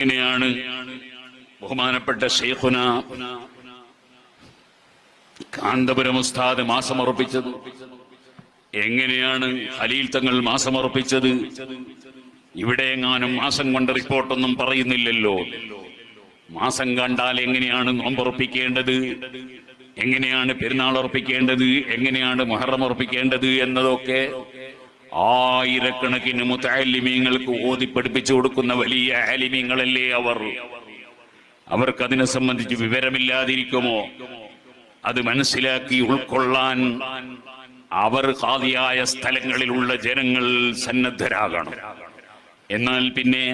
എങ്ങനെയാണ് ബഹുമാനപ്പെട്ട ഷെയ്ഖുന കാന്തപുരം ഉസ്താദ് മാസമർപ്പിച്ചത് എങ്ങനെയാണ് ഹലീൽ തങ്ങൾ മാസമർപ്പിച്ചത് ഇവിടെ എങ്ങാനും മാസം കൊണ്ട് റിപ്പോർട്ടൊന്നും പറയുന്നില്ലല്ലോ. മാസം കണ്ടാൽ എങ്ങനെയാണ് നോമ്പുറപ്പിക്കേണ്ടത്? എങ്ങനെയാണ് പെരുന്നാൾ ഉറപ്പിക്കേണ്ടത് എങ്ങനെയാണ് മുഹറം ഉറപ്പിക്കേണ്ടത് എന്നതൊക്കെ ആയിരക്കണക്കിന് മുത്താലിമീങ്ങൾക്ക് ഓതി പഠിപ്പിച്ചു കൊടുക്കുന്ന വലിയ ആലിമീങ്ങളല്ലേ അവർ. അവർക്ക് അതിനെ സംബന്ധിച്ച് വിവരമില്ലാതിരിക്കുമോ? അത് മനസ്സിലാക്കി ഉൾക്കൊള്ളാൻ അവർ ഹാദിയായ സ്ഥലങ്ങളിലുള്ള ജനങ്ങൾ സന്നദ്ധരാകണം. എന്നാൽ പിന്നെ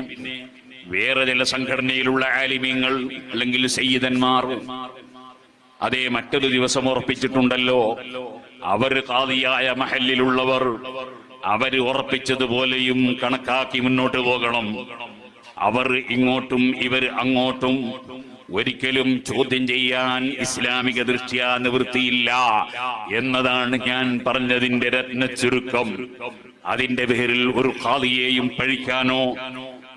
വേറെ ചില സംഘടനയിലുള്ള ആലിമ്യങ്ങൾ അല്ലെങ്കിൽ സയ്യിദന്മാർ അതേ മറ്റൊരു ദിവസം ഉറപ്പിച്ചിട്ടുണ്ടല്ലോ അവർ ഹാദിയായ മഹലിലുള്ളവർ അവർ ഉറപ്പിച്ചതുപോലെയും കണക്കാക്കി മുന്നോട്ട് പോകണം. അവർ ഇങ്ങോട്ടും ഇവർ അങ്ങോട്ടും ഒരിക്കലും ചോദ്യം ചെയ്യാൻ ഇസ്ലാമിക ദൃഷ്ട്യാ നിവൃത്തിയില്ല എന്നതാണ് ഞാൻ പറഞ്ഞതിന്റെ രത്ന ചുരുക്കം. അതിന്റെ പേരിൽ ഒരു ഖാദിയെയും പഴിക്കാനോ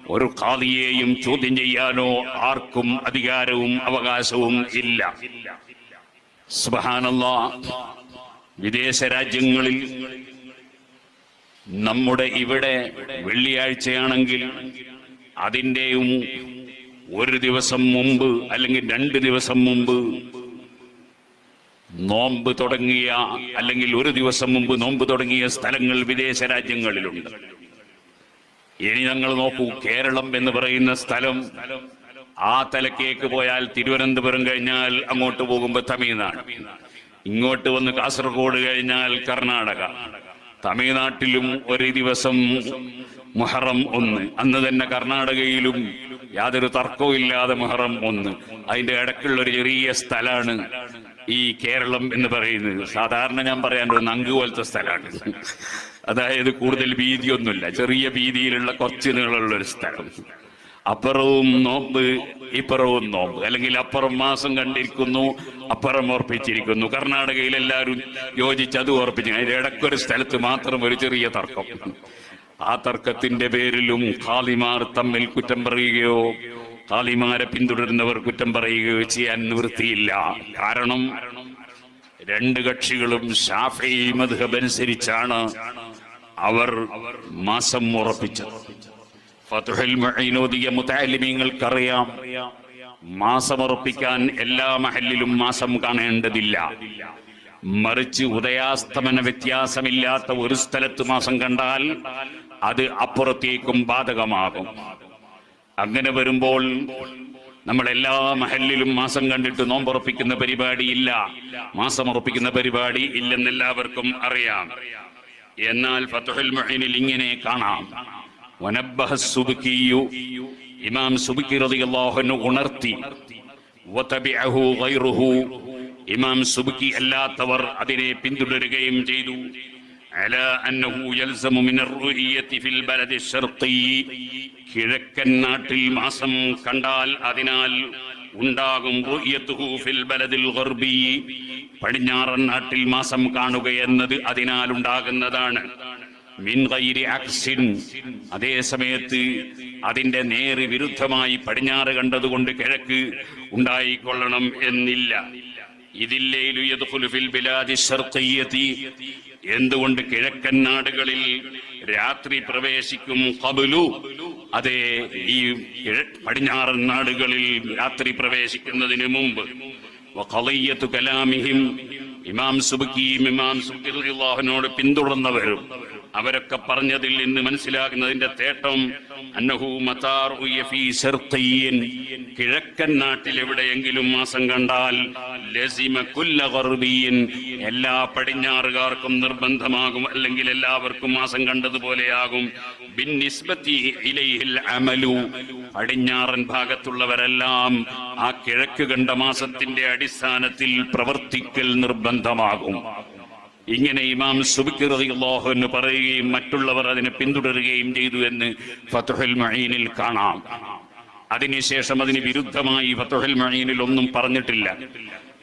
ഒരു ഖാദിയെയും ചോദ്യം ചെയ്യാനോ ആർക്കും അധികാരവും അവകാശവും ഇല്ല. സുബാനല്ല വിദേശ രാജ്യങ്ങളിൽ നമ്മുടെ ഇവിടെ വെള്ളിയാഴ്ചയാണെങ്കിൽ അതിന്റെയും ഒരു ദിവസം മുമ്പ് അല്ലെങ്കിൽ രണ്ട് ദിവസം മുമ്പ് നോമ്പ് തുടങ്ങിയ അല്ലെങ്കിൽ ഒരു ദിവസം മുമ്പ് നോമ്പ് തുടങ്ങിയ സ്ഥലങ്ങൾ വിദേശ രാജ്യങ്ങളിലുണ്ട്. ഇനി ഞങ്ങൾ നോക്കൂ കേരളം എന്ന് പറയുന്ന സ്ഥലം ആ തലക്കേക്ക് പോയാൽ തിരുവനന്തപുരം കഴിഞ്ഞാൽ അങ്ങോട്ട് പോകുമ്പോൾ തമിഴ്നാട്. ഇങ്ങോട്ട് വന്ന് കാസർഗോഡ് കഴിഞ്ഞാൽ കർണാടക. തമിഴ്നാട്ടിലും ഒരു ദിവസം മുഹറം ഒന്ന്. അന്ന് തന്നെ കർണാടകയിലും യാതൊരു തർക്കവും ഇല്ലാതെ മുഹറം ഒന്ന്. അതിന്റെ ഇടയ്ക്കുള്ള ഒരു ചെറിയ സ്ഥലമാണ് ഈ കേരളം എന്ന് പറയുന്നത്. സാധാരണ ഞാൻ പറയാൻ ഒരു നങ്ക് പോലത്തെ സ്ഥലമാണ് അതായത് കൂടുതൽ ഭീതിയൊന്നുമില്ല. ചെറിയ ഭീതിയിലുള്ള കുറച്ച് നീളമുള്ള ഒരു സ്ഥലം. അപ്പുറവും നോമ്പ് ഇപ്പുറവും നോമ്പ്. അല്ലെങ്കിൽ അപ്പുറം മാസം കണ്ടിരിക്കുന്നു അപ്പുറം ഓർപ്പിച്ചിരിക്കുന്നു കർണാടകയിൽ എല്ലാവരും യോജിച്ച് അത് ഓർപ്പിച്ചു അതിന്റെ ഇടക്കൊരു സ്ഥലത്ത് മാത്രം ഒരു ചെറിയ തർക്കം. ആ തർക്കത്തിന്റെ പേരിലും ഖാലിമാർ തമ്മിൽ കുറ്റം പറയുകയോ ഖാലിമാരെ പിന്തുടരുന്നവർ കുറ്റം പറയുകയോ ചെയ്യാൻ നിവൃത്തിയില്ല. കാരണം രണ്ട് കക്ഷികളും ഷാഫി മധുഹബ് അനുസരിച്ചാണ് അവർ മാസം ഉറപ്പിച്ചത്. ഫതുഹൽ മുഈനോദിയ മുതഅല്ലിമീങ്ങൾക്കറിയാം മാസം ഉറപ്പിക്കാൻ എല്ലാ മഹലിലും മാസം കാണേണ്ടതില്ല. മറിച്ച് ഉദയാസ്തമന വ്യത്യാസമില്ലാത്ത ഒരു സ്ഥലത്ത് മാസം കണ്ടാൽ അത് അപ്പുറത്തേക്കും ബാധകമാകും. അങ്ങനെ വരുമ്പോൾ നമ്മൾ എല്ലാ മഹലിലും മാസം കണ്ടിട്ട് നോമ്പുറപ്പിക്കുന്ന പരിപാടി ഇല്ല മാസം ഉറപ്പിക്കുന്ന പരിപാടി ഇല്ലെന്ന് എല്ലാവർക്കും അറിയാം. എന്നാൽ ഫത്തുഹുൽ മുഈനിൽ ഇങ്ങനെ കാണാം. ഇമാം സുബിക്കി റളിയല്ലാഹുവിനെ ഉണർത്തി. ഇമാം സുബുക്കി അല്ലാത്തവർ അതിനെ പിന്തുടരുകയും ചെയ്തു. കിഴക്കൻ നാട്ടിൽ മാസം കണ്ടാൽ അതിനാൽ ഉണ്ടാകും പടിഞ്ഞാറൻ നാട്ടിൽ മാസം കാണുക എന്നത് അതിനാൽ ഉണ്ടാകുന്നതാണ്. അതേ സമയത്ത് അതിന്റെ നേര് വിരുദ്ധമായി പടിഞ്ഞാറ് കണ്ടതുകൊണ്ട് കിഴക്ക് ഉണ്ടായിക്കൊള്ളണം എന്നില്ല. എന്തുകൊണ്ട് കിഴക്കൻ നാടുകളിൽ രാത്രി പ്രവേശിക്കും കബുലു അതെ ഈ പടിഞ്ഞാറൻ നാടുകളിൽ രാത്രി പ്രവേശിക്കുന്നതിന് മുമ്പ്. കലാമിഹിം. ഇമാം സുബുക്കിയും ഇമാം സുബിറിനോട് പിന്തുടർന്നവരും. അവരൊക്കെ പറഞ്ഞതിൽ നിന്ന് മനസ്സിലാകുന്നതിന്റെ തേട്ടം കിഴക്കൻ നാട്ടിൽ എവിടെയെങ്കിലും മാസം കണ്ടാൽ. എല്ലാ പടിഞ്ഞാറുകാർക്കും നിർബന്ധമാകും അല്ലെങ്കിൽ എല്ലാവർക്കും മാസം കണ്ടതുപോലെയാകും. അമലു. പടിഞ്ഞാറൻ ഭാഗത്തുള്ളവരെല്ലാം ആ കിഴക്ക് കണ്ട മാസത്തിന്റെ അടിസ്ഥാനത്തിൽ പ്രവർത്തിക്കൽ നിർബന്ധമാകും. ഇങ്ങനെ ഇമാം സുബിക്ക് റളിയല്ലാഹു എന്ന് പറയുകയും മറ്റുള്ളവർ അതിനെ പിന്തുടരുകയും ചെയ്തു എന്ന് ഫത്തുഹുൽ മഈനിൽ കാണാം. അതിനുശേഷം അതിന് വിരുദ്ധമായി ഫത്തുഹുൽ മഈനിൽ ഒന്നും പറഞ്ഞിട്ടില്ല.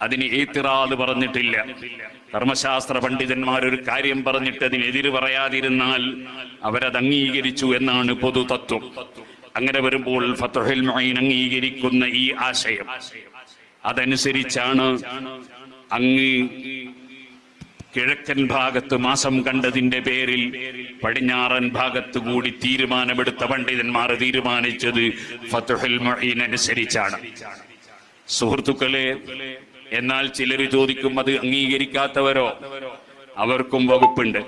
അതിന് ഏത്തിറാത് പറഞ്ഞിട്ടില്ല. ധർമ്മശാസ്ത്ര പണ്ഡിതന്മാർ ഒരു കാര്യം പറഞ്ഞിട്ട് അതിനെതിര് പറയാതിരുന്നാൽ അവരത് അംഗീകരിച്ചു എന്നാണ് പൊതു തത്വം അങ്ങനെ വരുമ്പോൾ ഫത്തുഹുൽ മുഈൻ അംഗീകരിക്കുന്ന ഈ ആശയം. അതനുസരിച്ചാണ് അങ്ങ് കിഴക്കൻ ഭാഗത്ത് മാസം കണ്ടതിന്റെ പേരിൽ പടിഞ്ഞാറൻ ഭാഗത്ത് കൂടി തീരുമാനമെടുത്ത പണ്ഡിതന്മാർ തീരുമാനിച്ചത് ഫത്തുഹുൽ മുഈൻ അനുസരിച്ചാണ്. സുഹൃത്തുക്കളെ എന്നാൽ ചിലർ ചോദിക്കും അത് അംഗീകരിക്കാത്തവരോ? അവർക്കും വകുപ്പുണ്ട്.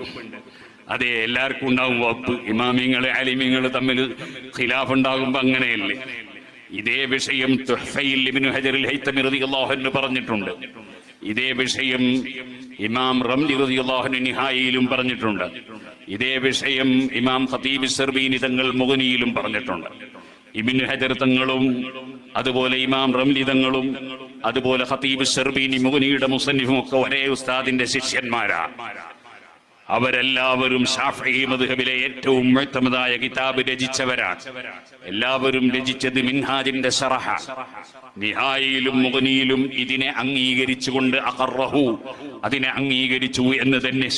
അതെ എല്ലാവർക്കും ഉണ്ടാവും വകുപ്പ്. ഇമാമിങ്ങൾ അലിമിങ്ങൾ തമ്മിൽ ഖിലാഫ് ഉണ്ടാകുമ്പോ അങ്ങനെയല്ലേ? ഇതേ വിഷയം തുഹ്ഫയിൽ ഇബ്നു അള്ളാഹു പറഞ്ഞിട്ടുണ്ട്. ഇതേ വിഷയം ഇമാം റംലി റളിയല്ലാഹു നിഹായിയിലും പറഞ്ഞിട്ടുണ്ട്. ഇതേ വിഷയം ഇമാം ഖതീബ് സർബീനി തങ്ങൾ മുഗനിയിലും പറഞ്ഞിട്ടുണ്ട്. ഇബിൻ ഹജർ തങ്ങളും അതുപോലെ ഇമാം റംലി തങ്ങളും അതുപോലെ ഖതീബ് സെർബീനി മുഗനിയുടെ മുസന്നിഫും ഒക്കെ ഒരേ ഉസ്താദിന്റെ ശിഷ്യന്മാരാ. അവരെല്ലാവരും ഷാഫി മധുഹബിലെ ഏറ്റവും മുഴുത്തമതായ കിതാബ് രചിച്ചവരാണ്. എല്ലാവരും രചിച്ചത് മിൻഹാജിന്റെ ഷറഹ. നിഹായിലും മുഗനിയിലും ഇതിനെ അംഗീകരിച്ചുകൊണ്ട് അഖറഹു അതിനെ അംഗീകരിച്ചു എന്ന് തന്നെ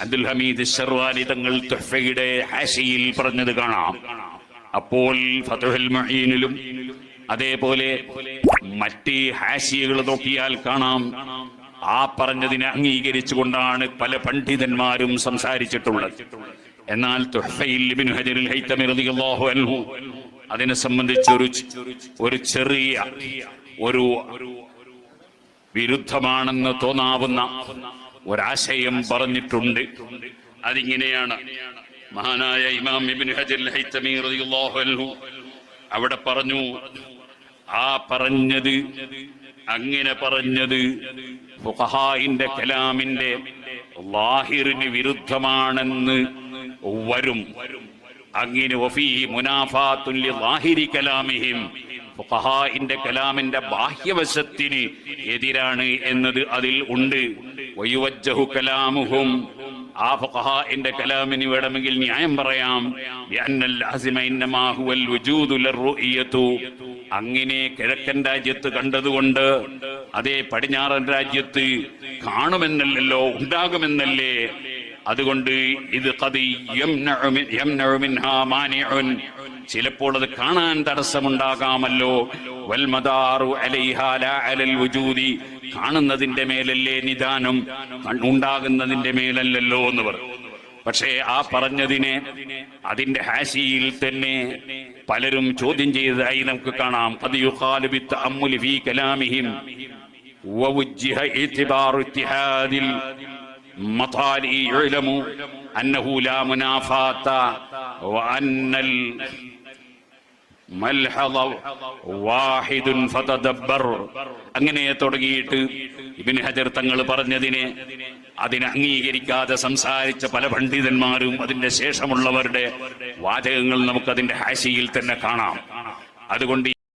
അബ്ദുൽ ഹമീദ് ഷർവാനി തങ്ങൾ തുഹ്ഫയുടെ ഹാഷിയിൽ പറഞ്ഞത് കാണാം. അപ്പോൾ ഫതുഹൽ മുഈനിലും അതേപോലെ മറ്റ് ഹാഷിയകൾ നോക്കിയാൽ കാണാം. ആ പറഞ്ഞതിനെ അംഗീകരിച്ചുകൊണ്ടാണ് പല പണ്ഡിതന്മാരും സംസാരിച്ചിട്ടുള്ളത്. എന്നാൽ അതിനെ സംബന്ധിച്ച് ഒരു ഒരു ചെറിയ ഒരു വിരുദ്ധമാണെന്ന് തോന്നാവുന്ന ഒരാശയം പറഞ്ഞിട്ടുണ്ട്. അതിങ്ങനെയാണ് മഹാനായ ഇമാം അവിടെ പറഞ്ഞു ആ പറഞ്ഞത് അങ്ങനെ പറഞ്ഞത് ഫുഖഹായിന്റെ കലാമിന്റെ ലാഹിറിന് വിരുദ്ധമാണെന്ന് വരും. അങ്ങനെ വഫീഹി മുനാഫാത്തുൻ ലാഹിരി കലാമിഹിം ഫുഖഹായിന്റെ കലാമിന്റെ ബാഹ്യവശത്തിന് എതിരാണ് എന്നത് അതിൽ ഉണ്ട്. വയുവജ്ജഹു കലാമുഹും ആ ഫുഖഹാഇന്റെ കലാമിന് വേണമെങ്കിൽ ന്യായം പറയാം. അങ്ങനെ കിഴക്കൻ രാജ്യത്ത് കണ്ടതുകൊണ്ട് അതേ പടിഞ്ഞാറൻ രാജ്യത്ത് കാണുമെന്നല്ലോ ഉണ്ടാകുമെന്നല്ലേ? അതുകൊണ്ട് ഇത് ചിലപ്പോൾ അത് കാണാൻ തടസ്സമുണ്ടാകാമല്ലോ. വൽമദാറു അലൈഹാ ലാ അലൽ വുജൂദി. കാണുന്നതിന്റെ മേലല്ലേ നിദാനം കൺ- ഉണ്ടാകുന്നതിന്റെ മേലല്ലല്ലോ എന്ന് പറഞ്ഞു പക്ഷേ ആ പറഞ്ഞതിനെ അതിന്റെ ഹാശിയിൽ തന്നെ പലരും ചോദ്യം ചെയ്തതായി നമുക്ക് കാണാം അത് യുഖാലു ബിത്തഅമ്മുലി ഫീ കലാമിഹിം ووجه اعتبار اتحاد المطالع يعلم أنه لا منافاة وأن അങ്ങനെ തുടങ്ങിയിട്ട് ഇബിൻ ഹജർ തങ്ങൾ പറഞ്ഞതിനെ അതിനെ അംഗീകരിക്കാതെ സംസാരിച്ച പല പണ്ഡിതന്മാരും അതിന്റെ ശേഷമുള്ളവരുടെ വാചകങ്ങൾ നമുക്ക് അതിന്റെ ഹാശിയിൽ തന്നെ കാണാം. അതുകൊണ്ട്